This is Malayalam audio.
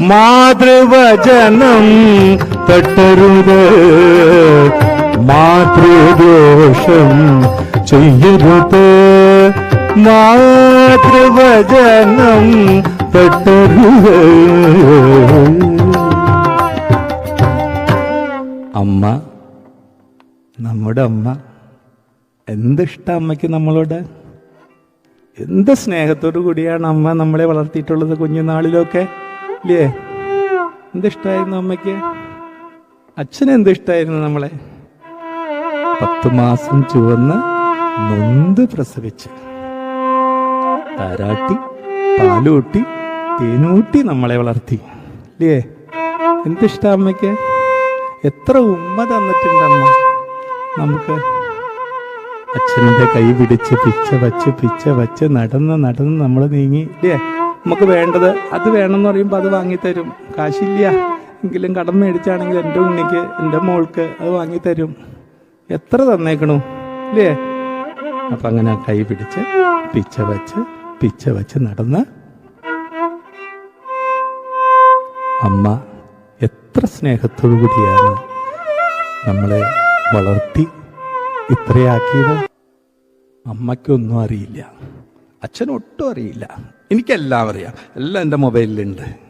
മാതൃവചനം തട്ടരുത്. മാതൃദോഷം ചെയ്യരുത്. മാതൃവചനം തട്ടരുത്. അമ്മ നമ്മുടെ അമ്മ എന്തിഷ്ട അമ്മയ്ക്ക് നമ്മളോട്? എന്ത് സ്നേഹത്തോടു കൂടിയാണ് അമ്മ നമ്മളെ വളർത്തിയിട്ടുള്ളത് കുഞ്ഞുനാളിലൊക്കെ? ഇല്ലേ? എന്തിഷ്ടായിരുന്നു അമ്മയ്ക്ക്? അച്ഛന് എന്തിഷ്ടായിരുന്നു നമ്മളെ? പത്ത് മാസം ചുവന്ന് നൊന്ത് പ്രസവിച്ച്. താരാട്ടി പാലൂട്ടി തേനൂട്ടി നമ്മളെ വളർത്തി. ഇല്ലേ? എന്തിഷ്ട അമ്മയ്ക്ക്? എത്ര ഉമ്മ തന്നിട്ടുണ്ടമ്മ? നമുക്ക് അച്ഛന്റെ കൈ പിടിച്ച് പിച്ച വച്ച് പിച്ച വച്ച് നടന്ന് നടന്ന് നമ്മൾ നീങ്ങി. ഇല്ലേ? നമുക്ക് വേണ്ടത് അത് വേണമെന്ന് പറയുമ്പോൾ അത് വാങ്ങിത്തരും. കാശില്ല. എങ്കിലും കടം മേടിച്ചാണെങ്കിൽ എന്റെ ഉണ്ണിക്ക് എന്റെ മോൾക്ക് അത് വാങ്ങിത്തരും. എത്ര തന്നേക്കണു? അല്ലേ അപ്പം അങ്ങനെ കൈ പിടിച്ച് പിച്ച വച്ച് പിച്ച വച്ച് നടന്ന് അമ്മ എത്ര സ്നേഹത്തോടു കൂടിയാണ് നമ്മളെ വളർത്തി ഇത്രയാക്കിയത്. അമ്മയ്ക്കൊന്നും അറിയില്ല. അച്ഛനൊട്ടും അറിയില്ല. എനിക്കെല്ലാം അറിയാം. എല്ലാം എന്റെ മൊബൈലിലുണ്ട്.